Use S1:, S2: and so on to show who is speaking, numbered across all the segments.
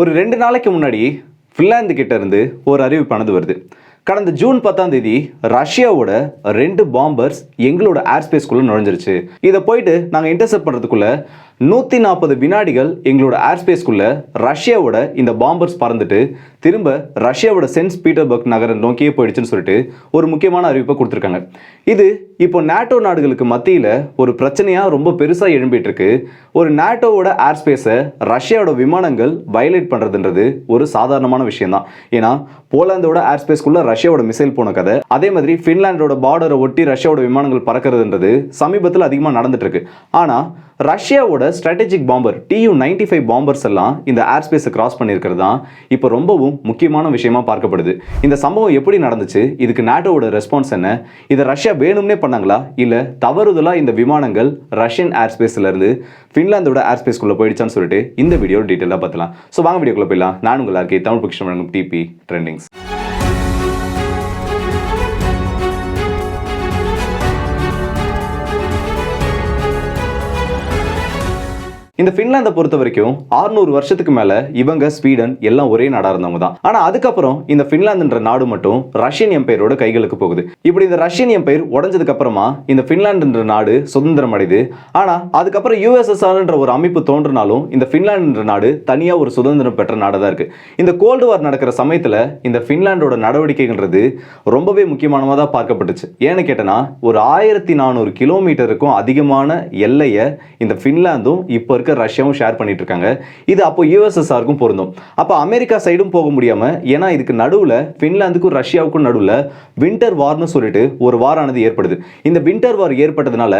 S1: ஒரு ரெண்டு நாளைக்கு முன்னாடி ஃபின்லாந்து கிட்ட இருந்து ஒரு அறிவிப்பானது வருது. கடந்த ஜூன் பத்தாம் தேதி ரஷ்யாவோட ரெண்டு பாம்பர்ஸ் எங்களோட ஏர் ஸ்பேஸ்க்குள்ள நுழைஞ்சிருச்சு. இதை போயிட்டு நாங்கள் இன்டர்செப்ட் பண்ணுறதுக்குள்ள நூற்றி நாற்பது வினாடிகள் எங்களோட ஏர்ஸ்பேஸ்க்குள்ளே ரஷ்யாவோட இந்த பாம்பர்ஸ் பறந்துட்டு திரும்ப ரஷ்யாவோட சென்ட் பீட்டர்பர்க் நகரம் நோக்கியே போயிடுச்சுன்னு சொல்லிட்டு ஒரு முக்கியமான அறிவிப்பை கொடுத்துருக்காங்க. இது இப்போ நாட்டோ நாடுகளுக்கு மத்தியில் ஒரு பிரச்சனையாக ரொம்ப பெருசாக எழும்பிட்டு இருக்கு ஒரு நாட்டோவோட ஏர் ஸ்பேஸை ரஷ்யாவோட விமானங்கள் வயலேட் பண்ணுறதுன்றது ஒரு சாதாரணமான விஷயந்தான் ஏன்னா போலாந்தோட ஏர் ஸ்பேஸ்க்குள்ள ரஷ்யாவோட மிசைல் போன கதை அதே மாதிரி ஃபின்லாண்டோட பார்டரை ஒட்டி ரஷ்யாவோட விமானங்கள் பறக்கிறதுன்றது சமீபத்தில் அதிகமாக நடந்துட்டு இருக்கு ஆனால் ரஷ்யாவோட strategic bomber Tu ninety five bombers எல்லாம் இந்த ஏர் ஸ்பேஸை கிராஸ் பண்ணியிருக்கிறது தான் இப்போ ரொம்பவும் முக்கியமான விஷயமா பார்க்கப்படுது. இந்த சம்பவம் எப்படி நடந்துச்சு? இதுக்கு நாட்டோவோட ரெஸ்பான்ஸ் என்ன? இதை ரஷ்யா வேணும்னே பண்ணாங்களா? இல்லை தவறுதலாக இந்த விமானங்கள் ரஷ்யன் ஏர் ஸ்பேஸ்லேருந்து ஃபின்லாந்தோட ஏர் ஸ்பேஸ்க்குள்ளே போயிடுச்சான்னு சொல்லிட்டு இந்த வீடியோ டீட்டெயிலாக பார்த்தலாம். ஸோ வாங்க வீடியோக்குள்ள போயிடலாம். நான் உங்கள் தமிழ் பிக்ஷன் வழங்கும் டிபி ட்ரெண்டிங்ஸ் இந்த ஃபின்லாந்தை பொறுத்த வரைக்கும் 600 வருஷத்துக்கு மேல இவங்க ஸ்வீடன் எல்லாம் ஒரே நாடா இருந்தவங்க தான். ஆனா அதுக்கப்புறம் இந்த ஃபின்லாந்துன்ற நாடு மட்டும் ரஷ்யன் எம்பையரோட கைகளுக்கு போகுது. இப்படி இந்த ரஷ்யன் எம்பையர் உடஞ்சதுக்கு அப்புறமா இந்த ஃபின்லாந்துன்ற நாடு சுதந்திரம் அடையுது. ஆனா அதுக்கப்புறம் யூஎஸ்எஸ்ஆர்ன்ற ஒரு அமைப்பு தோன்றினாலும் இந்த ஃபின்லாண்டுன்ற நாடு தனியா ஒரு சுதந்திரம் பெற்ற நாடு தான் இருக்கு. இந்த கோல்டு வார் நடக்கிற சமயத்துல இந்த ஃபின்லாண்டோட நடவடிக்கைன்றது ரொம்பவே முக்கியமானதாக பார்க்கப்பட்டுச்சு. ஏன்னு கேட்டனா ஒரு ஆயிரத்தி நானூறு கிலோமீட்டருக்கும் அதிகமான எல்லையை இந்த ஃபின்லாந்தும் இப்போ இருக்க இருக்க ரஷ்யாவும் ஷேர் பண்ணிட்டு இருக்காங்க இது அப்போ யூஎஸ்எஸ்ஆருக்கும் பொருந்தும். அப்போ அமெரிக்கா சைடும் போக முடியாம ஏன்னா இதுக்கு நடுவில் ஃபின்லாந்துக்கும் ரஷ்யாவுக்கும் நடுவில் வின்டர் வார்னு சொல்லிட்டு ஒரு வாரானது ஏற்படுது. இந்த வின்டர் வார் ஏற்பட்டதுனால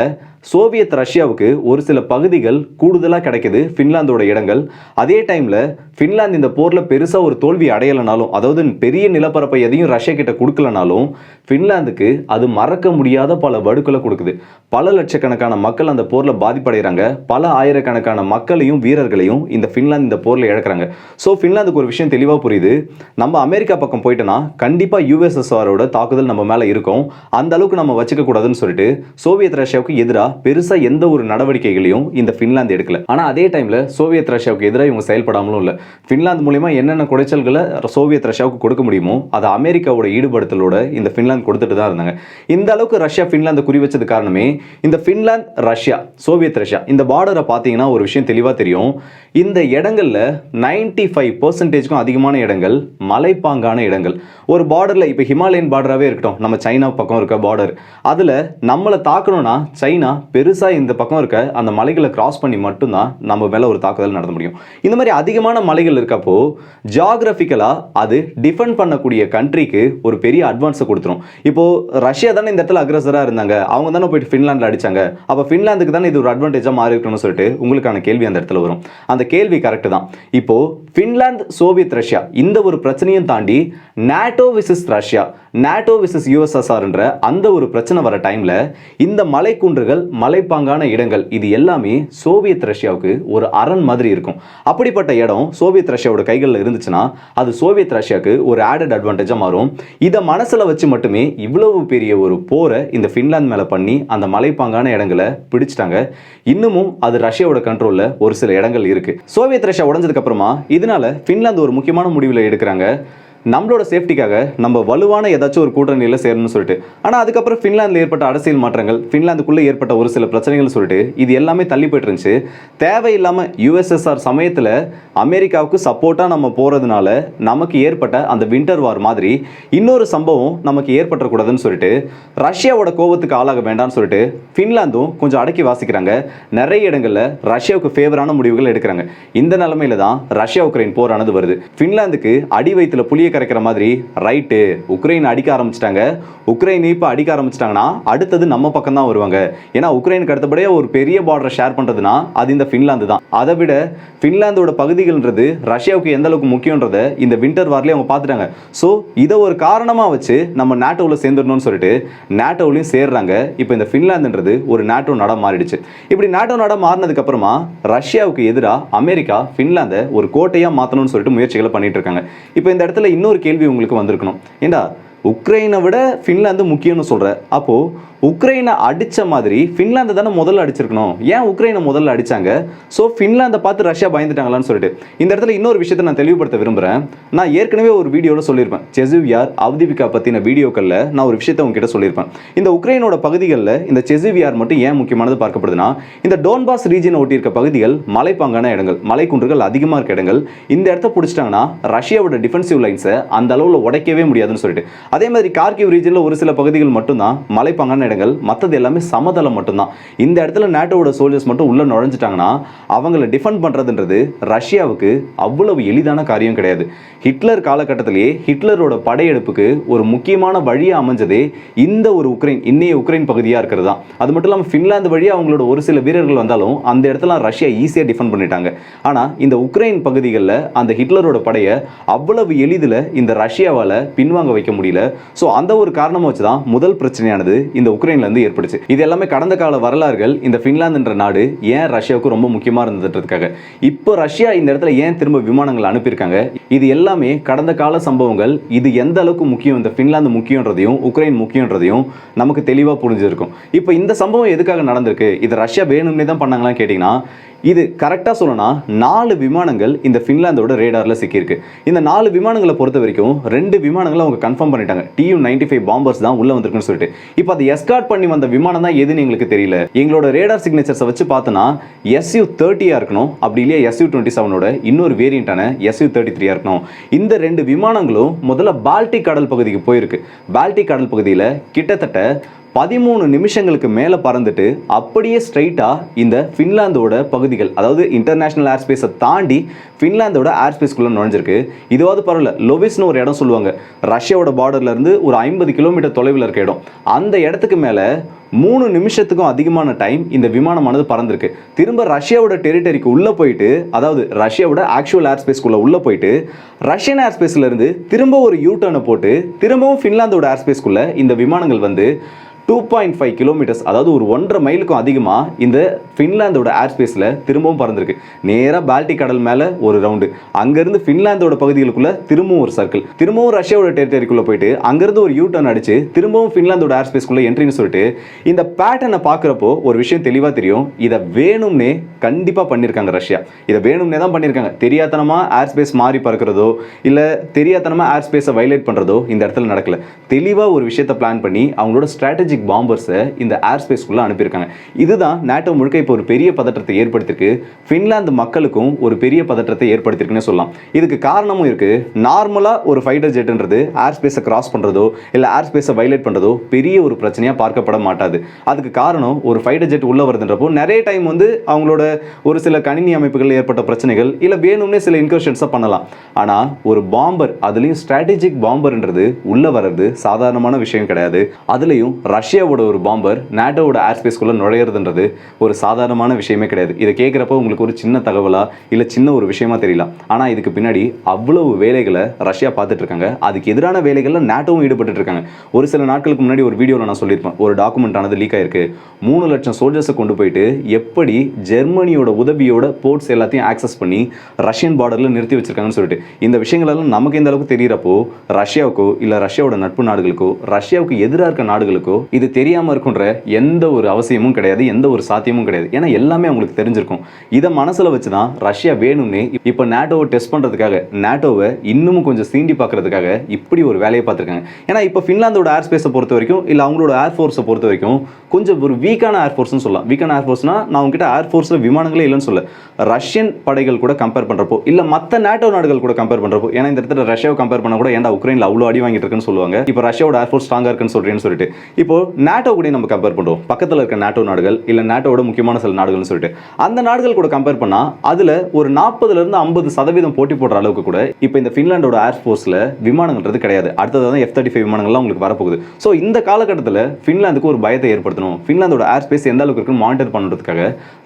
S1: சோவியத் ரஷ்யாவுக்கு ஒரு சில பகுதிகள் கூடுதலாக கிடைக்குது ஃபின்லாந்தோட இடங்கள். அதே டைமில் ஃபின்லாந்து இந்த போரில் பெருசாக ஒரு தோல்வி அடையலைனாலும் அதாவது பெரிய நிலப்பரப்பை எதையும் ரஷ்யா கிட்ட கொடுக்கலனாலும் ஃபின்லாந்துக்கு அது மறக்க முடியாத பல வடுக்களை கொடுக்குது. பல லட்சக்கணக்கான மக்கள் அந்த போரில் பாதிப்படைகிறாங்க பல ஆயிரக்கணக்கான மக்களையும் வீரர்களையும் இந்த ஃபின்லாந்து இந்த போரில் இழக்கிறாங்க. ஸோ ஃபின்லாந்துக்கு ஒரு விஷயம் தெளிவாக புரியுது. நம்ம அமெரிக்கா பக்கம் போயிட்டோன்னா கண்டிப்பாக யூஎஸ்எஸ்ஆரோட தாக்குதல் நம்ம மேலே இருக்கும். அந்த அளவுக்கு நம்ம வச்சுக்க கூடாதுன்னு சொல்லிட்டு சோவியத் ரஷ்யாவுக்கு எதிராக பெருசாக எந்த ஒரு நடவடிக்கைகளையும் இந்த ஃபின்லாந்து எடுக்கல. ஆனால் அதே டைமில் சோவியத் ரஷ்யாவுக்கு எதிராக இவங்க செயல்படாமலும் இல்லை. ஃபின்லாந்து மூலியமா என்னென்ன குடைச்சல்களை சோவியத் ரஷ்யாவுக்கு கொடுக்க முடியுமோ அதை அமெரிக்காவோட ஈடுபடுத்தலோட இந்த ஃபின்லாந்து கொடுத்துட்டு தான் இருந்தாங்க. இந்த அளவுக்கு ரஷ்யா ஃபின்லாந்து குறி வச்சது காரணமே இந்த ஃபின்லாந்து ரஷ்யா சோவியத் ரஷ்யா இந்த பார்டரை பார்த்தீங்கன்னா ஒரு விஷயம் தெளிவாக தெரியும். இந்த இடங்கள்ல நைன்டி ஃபைவ் பர்சன்டேஜ்க்கும் அதிகமான இடங்கள் மலைப்பாங்கான இடங்கள். ஒரு பார்டரில் இப்போ ஹிமாலயன் பார்டராகவே இருக்கட்டும். நம்ம சைனா பக்கம் இருக்க பார்டர் அதில் நம்மளை தாக்கணும்னா சைனா பெருசாக இந்த பக்கம் இருக்க அந்த மலைகளை கிராஸ் பண்ணி மட்டும்தான் நம்ம மேலே ஒரு தாக்குதல் நடத்த முடியும். இந்த மாதிரி அதிகமான மலைகள் இருக்கப்போ ஜாகிரபிக்கலாக அது டிஃபெண்ட் பண்ணக்கூடிய கண்ட்ரிக்கு ஒரு பெரிய அட்வான்ஸை கொடுத்துரும். இப்போ ரஷ்யா தானே இந்த இடத்துல அக்ரஸராக இருந்தாங்க. அவங்க தானே போயிட்டு ஃபின்லாண்டில் அடிச்சாங்க. அப்போ ஃபின்லாந்துக்கு தானே இது ஒரு அட்வான்டேஜாக மாறி இருக்கணும்னு சொல்லிட்டு உங்களுக்கான கேள்வி அந்த இடத்துல வரும். அந்த கேள்வி கரெக்டு தான். இப்போ ஃபின்லாந்து சோவியத் ரஷ்யா இந்த ஒரு பிரச்சனையும் தாண்டி NATO versus Russia NATO versus யூஎஸ்எஸ்ஆர்ன்ற அந்த ஒரு பிரச்சனை வர டைமில் இந்த மலைக்குன்றுகள் மலைப்பாங்கான இடங்கள் இது எல்லாமே சோவியத் ரஷ்யாவுக்கு ஒரு அரண் மாதிரி இருக்கும். அப்படிப்பட்ட இடம் சோவியத் ரஷ்யாவோட கைகளில் இருந்துச்சுன்னா அது சோவியத் ரஷ்யாவுக்கு ஒரு ஆடட் அட்வான்டேஜாக மாறும். இதை மனசில் வச்சு மட்டுமே இவ்வளவு பெரிய ஒரு போரை இந்த ஃபின்லாந்து மேலே பண்ணி அந்த மலைப்பாங்கான இடங்களை பிடிச்சிட்டாங்க. இன்னமும் அது ரஷ்யாவோட கண்ட்ரோலில் ஒரு சில இடங்கள் இருக்குது சோவியத் ரஷ்யா உடஞ்சதுக்கு அப்புறமா இதனால ஃபின்லாந்து ஒரு முக்கியமான முடிவில் எடுக்கிறாங்க. நம்மளோட சேஃப்டிக்காக நம்ம வலுவான ஏதாச்சும் ஒரு கூட்டணியில் சேரணும்னு சொல்லிட்டு. ஆனால் அதுக்கப்புறம் ஃபின்லாந்தில் ஏற்பட்ட அரசியல் மாற்றங்கள் ஃபின்லாந்துக்குள்ளே ஏற்பட்ட ஒரு சில பிரச்சனைகள் சொல்லிட்டு இது எல்லாமே தள்ளி போயிட்டு இருந்துச்சு. தேவையில்லாமல் யூஎஸ்எஸ்ஆர் சமயத்தில் அமெரிக்காவுக்கு சப்போர்ட்டாக நம்ம போகிறதுனால நமக்கு ஏற்பட்ட அந்த வின்டர் வார் மாதிரி இன்னொரு சம்பவம் நமக்கு ஏற்பட்டக்கூடாதுன்னு சொல்லிட்டு ரஷ்யாவோட கோபத்துக்கு ஆளாக வேண்டாம்னு சொல்லிட்டு ஃபின்லாந்தும் கொஞ்சம் அடக்கி வாசிக்கிறாங்க. நிறைய இடங்களில் ரஷ்யாவுக்கு ஃபேவரான முடிவுகள் எடுக்கிறாங்க. இந்த நிலமையில தான் ரஷ்யா உக்ரைன் போரானது வருது. ஃபின்லாந்துக்கு அடி வயிற்றுல புளியை கரைக்கிற மாதிரி ரைட்டு உக்ரைன் அடிக்க ஆரம்பிச்சிட்டாங்க. உக்ரைன் இப்போ அடிக்க ஆரம்பிச்சிட்டாங்கன்னா அடுத்தது நம்ம பக்கம் தான் வருவாங்க. ஏன்னா உக்ரைனுக்கு அடுத்தபடியே ஒரு பெரிய பார்டரை ஷேர் பண்ணுறதுனா அது இந்த ஃபின்லாந்து தான். அதை விட ஃபின்லாந்தோட பகுதிகள்ன்றது ரஷ்யாவுக்கு எந்த அளவுக்கு முக்கியன்றதை இந்த வின்டர் வார்லேயே அவங்க பார்த்துட்டாங்க. ஸோ இதை ஒரு காரணமாக வச்சு நம்ம நாட்டோவில் சேர்ந்துடணும்னு சொல்லிட்டு நாட்டோவிலையும் சேர்றாங்க. இப்போ இந்த ஃபின்லாந்துன்றது ஒரு நாட்டோ நட மாறிடுச்சு. இப்படி நாட்டோ நட மாறினதுக்கு அப்புறமா ரஷ்யாவுக்கு எதிராக அமெரிக்கா ஃபின்லாந்தை ஒரு கோட்டையாக மாற்றணும்னு சொல்லிட்டு முயற்சிகளை பண்ணிட்டு இருக்காங்க. இப்போ இந்த இடத்துல இன்னொரு கேள்வி உங்களுக்கு வந்திருக்கணும். ஏண்டா உக்ரைனை விட ஃபின்லாந்து முக்கியம்னு சொல்கிற அப்போது உக்ரைனை அடித்த மாதிரி ஃபின்லாந்து தானே முதல்ல அடிச்சிருக்கணும். ஏன் உக்ரைனை முதல்ல அடிச்சாங்க? ஸோ ஃபின்லாந்தை பார்த்து ரஷ்யா பயந்துட்டாங்களான்னு சொல்லிட்டு. இந்த இடத்துல இன்னொரு விஷயத்தை நான் தெளிவுபடுத்த விரும்புகிறேன் நான் ஏற்கனவே ஒரு வீடியோவில் சொல்லியிருப்பேன். செசிவியார் அவதிவிகா பற்றின வீடியோக்களில் நான் ஒரு விஷயத்தை உங்ககிட்ட சொல்லியிருப்பேன். இந்த உக்ரைனோட பகுதிகளில் இந்த செசிவியார் மட்டும் ஏன் முக்கியமானது பார்க்கப்படுதுன்னா இந்த டோன்பாஸ் ரீஜனை ஒட்டி இருக்க பகுதிகள் மலைப்பாங்கான இடங்கள் மலைக்குன்றுகள் அதிகமாக இருக்க இடங்கள். இந்த இடத்த பிடிச்சிட்டாங்கன்னா ரஷ்யாவோட டிஃபென்சிவ் லைன்ஸை அந்த அளவில் உடைக்கவே முடியாதுன்னு சொல்லிட்டு. அதே மாதிரி கார்கிவ் ரீஜனில் ஒரு சில பகுதிகள் மட்டும்தான் மலைப்பாங்கான இடங்கள் மற்றது எல்லாமே சமதளம் மட்டும்தான். இந்த இடத்துல நேட்டோட சோல்ஜர்ஸ் மட்டும் உள்ள நுழைஞ்சிட்டாங்கன்னா அவங்கள டிஃபெண்ட் பண்ணுறதுன்றது ரஷ்யாவுக்கு அவ்வளவு எளிதான காரியம் கிடையாது. ஹிட்லர் காலகட்டத்திலேயே ஹிட்லரோட படையெடுப்புக்கு ஒரு முக்கியமான வழியாக அமைஞ்சதே இந்த ஒரு உக்ரைன் இன்னைய உக்ரைன் பகுதியாக இருக்கிறது தான் அது மட்டும் இல்லாமல் ஃபின்லாந்து வழியாக அவங்களோட ஒரு சில வீரர்கள் வந்தாலும் அந்த இடத்துல ரஷ்யா ஈஸியாக டிஃபெண்ட் பண்ணிட்டாங்க. ஆனால் இந்த உக்ரைன் பகுதிகளில் அந்த ஹிட்லரோட படையை அவ்வளவு எளிதில் இந்த ரஷ்யாவால் பின்வாங்க வைக்க முடியல. ஸோ அந்த ஒரு காரணமாக வச்சு தான் முதல் பிரச்சனையானது இந்த உக்ரைன்லேருந்து ஏற்பட்டுச்சு இது எல்லாமே கடந்த கால வரலாறுகள். இந்த ஃபின்லாந்துன்ற நாடு ஏன் ரஷ்யாவுக்கு ரொம்ப முக்கியமாக இருந்ததுன்றதுக்காக. இப்போ ரஷ்யா இந்த இடத்துல ஏன் திரும்ப விமானங்கள் அனுப்பியிருக்காங்க? இது எல்லாமே கடந்த கால சம்பவங்கள். இது எந்த அளவுக்கு முக்கியம்? இந்த ஃபின்லாந்து முக்கியன்றதையும் உக்ரைன் முக்கியன்றதையும் நமக்கு தெளிவாக புரிஞ்சிருக்கும். இப்போ இந்த சம்பவம் எதுக்காக நடந்திருக்கு? இது ரஷ்யா வேணும்னே தான் பண்ணாங்களான்னு கேட்டிங்கன்னா இது கரெக்டாக சொல்லணும்னா நாலு விமானங்கள் இந்த ஃபின்லாந்தோட ரேடாரில் சிக்கியிருக்கு. இந்த நாலு விமானங்களை பொறுத்த வரைக்கும் ரெண்டு விமானங்களை அவங்க கன்ஃபார்ம் பண்ணிட்டாங்க. டியூ நைன்டி ஃபைவ் பாம்பர்ஸ் தான் உள்ளே வந்திருக்குன்னு சொல்லிட்டு. இப்போ அதை எஸ்கார்ட் பண்ணி வந்த விமானம் தான் எதுன்னு எங்களுக்கு தெரியல. எங்களோட ரேடார் சிக்னேச்சர்ஸை வச்சு பார்த்தோன்னா எஸ்யூ தேர்ட்டியாக இருக்கணும். அப்படி இல்லையா எஸ்யூ டுவெண்ட்டி செவனோட இன்னொரு வேரியண்ட்டான எஸ்யூ தேர்ட்டி த்ரீயாக இருக்கணும். இந்த ரெண்டு விமானங்களும் முதல்ல பால்டிக் கடல் பகுதிக்கு போயிருக்கு. பால்டிக் கடல் பகுதியில் கிட்டத்தட்ட பதிமூணு நிமிஷங்களுக்கு மேலே பறந்துட்டு அப்படியே ஸ்ட்ரைட்டாக இந்த ஃபின்லாந்தோட பகுதிகள் அதாவது இன்டர்நேஷனல் ஏர் ஸ்பேஸை தாண்டி ஃபின்லாந்தோட ஏர் ஸ்பேஸ்க்குள்ளே நுழைஞ்சிருக்கு. இதுவாவது பரவாயில்ல லொவிஸ்னு ஒரு இடம் சொல்லுவாங்க. ரஷ்யாவோட பார்டர்லேருந்து ஒரு ஐம்பது கிலோமீட்டர் தொலைவில் இருக்க இடம். அந்த இடத்துக்கு மேலே மூணு நிமிஷத்துக்கும் அதிகமான டைம் இந்த விமானமானது பறந்திருக்கு. திரும்ப ரஷ்யாவோட டெரிட்டரிக்கு உள்ளே போயிட்டு அதாவது ரஷ்யாவோட ஆக்சுவல் ஏர் ஸ்பேஸ்க்குள்ளே உள்ளே போயிட்டு ரஷ்யன் ஏர் ஸ்பேஸ்லேருந்து திரும்ப ஒரு யூ டர்னை போட்டு திரும்பவும் ஃபின்லாந்தோட ஏர் ஸ்பேஸ்க்குள்ளே இந்த விமானங்கள் வந்து டூ பாயிண்ட் ஃபைவ் கிலோமீட்டர்ஸ் அதாவது ஒரு ஒன்றரை மைலுக்கும் அதிகமாக இந்த ஃபின்லாந்தோட ஏர் ஸ்பேஸில் திரும்பவும் பறந்துருக்கு. நேராக பால்டிக் கடல் மேலே ஒரு ரவுண்டு அங்கேருந்து ஃபின்லாந்தோட பகுதிகளுக்குள்ளே திரும்பவும் ஒரு சர்க்கிள் திரும்பவும் ரஷ்யாவோட டெரிட்டரிக்குள்ளே போயிட்டு அங்கேருந்து ஒரு யூ டர்ன் அடித்து திரும்பவும் ஃபின்லாந்தோட ஏர் ஸ்பேஸ்க்குள்ளே என்ட்ரின்னு சொல்லிட்டு இந்த பேட்டர்னை பார்க்குறப்போ ஒரு விஷயம் தெளிவாக தெரியும். இதை வேணும்னே கண்டிப்பாக பண்ணியிருக்காங்க ரஷ்யா. இதை வேணும்னே தான் பண்ணியிருக்காங்க தெரியாதனமாக ஏர் ஸ்பேஸ் மாறி பறக்கிறதோ இல்லை தெரியாதனமாக ஏர் ஸ்பேஸை வைலேட் பண்ணுறதோ இந்த இடத்துல நடக்கல. தெளிவாக ஒரு விஷயத்தை பிளான் பண்ணி அவங்களோட ஸ்ட்ராட்டஜிக் பாம்பர்ஸை இந்த ஏர் ஸ்பேஸ்க்குள்ளே அனுப்பியிருக்காங்க. இதுதான் நேட்டோ முழுக்க இப்போ ஒரு பெரிய பதற்றத்தை ஏற்படுத்தியிருக்கு ஃபின்லாந்து மக்களுக்கும் ஒரு பெரிய பதற்றத்தை ஏற்படுத்தியிருக்குன்னு சொல்லலாம். இதுக்கு காரணமும் இருக்குது நார்மலாக ஒரு ஃபைட்டர் ஜெட்ன்றது ஏர் ஸ்பேஸை கிராஸ் பண்ணுறதோ இல்லை ஏர் ஸ்பேஸை வைலேட் பண்ணுறதோ பெரிய ஒரு பிரச்சனையாக பார்க்கப்பட மாட்டாது. அதுக்கு காரணம் ஒரு ஃபைட்டர் ஜெட் உள்ளே வருதுன்றப்போ நிறைய டைம் வந்து அவங்களோட ஒரு சில கணினி அமைப்புகள் ஏற்பட்ட பிரச்சனைகள் இல்லை வேணும்னே சில இன்கர்ஷன்ஸை பண்ணலாம். ஆனால் ஒரு பாம்பர் அதுலேயும் ஸ்ட்ராட்டஜிக் பாம்பர்ன்றது உள்ளே வர்றது சாதாரணமான விஷயம் கிடையாது. அதுலேயும் ரஷ்யாவோட ஒரு பாம்பர் நேட்டோவோட ஏர் ஸ்பேஸ்க்குள்ளே நுழையிறதுன்றது ஒரு சாதாரணமான விஷயமே கிடையாது. இதை கேட்குறப்போ உங்களுக்கு ஒரு சின்ன தகவலா இல்லை சின்ன ஒரு விஷயமா தெரியல. ஆனால் இதுக்கு பின்னாடி அவ்வளவு வேலைகளை ரஷ்யா பார்த்துட்டு இருக்காங்க. அதுக்கு எதிரான வேலைகளில் நேட்டோவும் ஈடுபட்டு இருக்காங்க. ஒரு சில நாட்களுக்கு முன்னாடி ஒரு வீடியோவில் நான் சொல்லியிருப்பேன். ஒரு டாக்குமெண்ட் ஆனது லீக் ஆயிருக்கு. மூணு லட்சம் சோல்ஜர்ஸை கொண்டு போயிட்டு எப்படி ஜெர்மனியோட உதவியோட போர்ட்ஸ் எல்லாத்தையும் ஆக்சஸ் பண்ணி ரஷ்யன் பார்டரில் நிறுத்தி வச்சிருக்காங்கன்னு சொல்லிட்டு. இந்த விஷயங்களெல்லாம் நமக்கு இந்த அளவுக்கு தெரியறப்போ ரஷ்யாவுக்கோ இல்லை ரஷ்யாவோட நட்பு நாடுகளுக்கோ ரஷ்யாவுக்கு எதிராக இருக்க நாடுகளுக்கோ இது தெரியாமல் இருக்குன்ற எந்த ஒரு அவசியமும் கிடையாது எந்த ஒரு சாத்தியமும் கிடையாது. ஏன்னா எல்லாமே அவங்களுக்கு தெரிஞ்சிருக்கும். இதை மனசில் வச்சு தான் ரஷ்யா வேணும்னே இப்போ நேட்டோவை டெஸ்ட் பண்ணுறதுக்காக நேட்டோவை இன்னமும் கொஞ்சம் சீண்டி பார்க்கறதுக்காக இப்படி ஒரு வேலையை பார்த்துருக்காங்க. ஏன்னா இப்போ ஃபின்லாந்தோட ஏர் ஸ்பேஸை பொறுத்த வரைக்கும் இல்லை அவங்களோட ஏர் ஃபோர்ஸை பொறுத்த வரைக்கும் கொஞ்சம் ஒரு வீக்கான ஏர் ஃபோர்ஸ்னு சொல்லலாம். வீக்கான ஏர் ஃபோர்ஸ்னா நான் உங்ககிட்ட ஏர் ஃபோர்ஸில் விமானங்களே இல்லைன்னு சொல்ல ரஷ்யன் படைகள் கூட கம்பேர் பண்ணுறப்போ இல்லை மற்ற நேட்டோ நாடுகள் கூட கம்பேர் பண்ணுறப்போ ஏன்னா இந்த இடத்துல ரஷ்யாவை கம்பேர் பண்ண கூட ஏன்டா உக்ரைனில் அவ்வளோ அடி வாங்கிட்டு இருக்குன்னு சொல்லுவாங்க. இப்போ ரஷ்யாவோட ஏர் ஃபோர்ஸ் ஸ்ட்ராங்காக இருக்குன்னு சொல்கிறேன்னு சொல்லிட்டு. இப்போ நேட்டோ கூட நம்ம கம்பேர் பண்ணுறோம் பக்கத்தில் இருக்க நேட்டோ நாடுகள் இல்லை நேட்டோட முக்கியமான சில நாடுகள்னு சொல்லிட்டு. அந்த நாடுகள் கூட கம்பேர் பண்ணால் அதில் ஒரு நாற்பதுலேருந்து ஐம்பது சதவீதம் போட்டி போடுற அளவுக்கு கூட இப்போ இந்த ஃபின்லாண்டோட ஏர் ஃபோர்ஸில் விமானங்கள்ன்றது கிடையாது. அடுத்தது தான் எஃப் தேர்ட்டி ஃபைவ் விமானங்கள்லாம் உங்களுக்கு வரப்போகுது. ஸோ இந்த காலகட்டத்தில் ஃபின்லாந்துக்கு ஒரு பயத்தை ஏற்படுத்தணும். ஃபின்லாந்தோட ஏர் ஸ்பேஸ் எந்த அளவுக்கு இருக்குன்னு மானிட்டர் பண்ணுறதுக்காக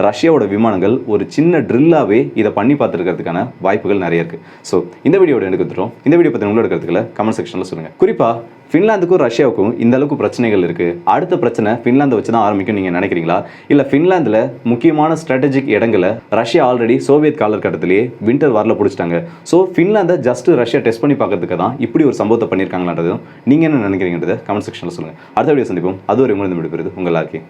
S1: ரஷ்யாவோட விமானங்கள் ஒரு சின்ன ட்ரில்லாவே இதை பண்ணி பார்த்துருக்கிறதுக்கான வாய்ப்புகள் நிறைய இருக்கு. ஸோ இந்த வீடியோட எனக்கு இந்த வீடியோ பற்றி உங்களோட கருத்துக்களை கமெண்ட் செக்ஷனில் சொல்லுங்கள் குறிப்பாக ஃபின்லாந்துக்கும் ரஷ்யாவுக்கும் இந்த அளவுக்கு பிரச்சனைகள் இருக்கு. அடுத்த பிரச்சனை ஃபின்லாந்தை வச்சு தான் ஆரம்பிக்கும் நீங்க நினைக்கிறீங்களா? இல்ல ஃபின்லாந்துல முக்கியமான ஸ்ட்ராட்டஜிக் இடங்களை ரஷ்யா ஆல்ரெடி சோவியத் காலகட்டத்திலேயே வின்டர் வாரில் பிடிச்சிட்டாங்க. ஸோ ஃபின்லாந்தை ஜஸ்ட் ரஷ்யா டெஸ்ட் பண்ணி பார்க்கறதுக்கு தான் இப்படி ஒரு சம்பவத்தை பண்ணியிருக்காங்களான்றதும் நீங்க என்ன நினைக்கிறீங்கன்றதை கமெண்ட் செக்ஷனில் சொல்லுங்க. அடுத்த வீடியோ சந்திப்போம். அது ஒரு முறை விடுபெறுது உங்கள் எல்லாருக்கே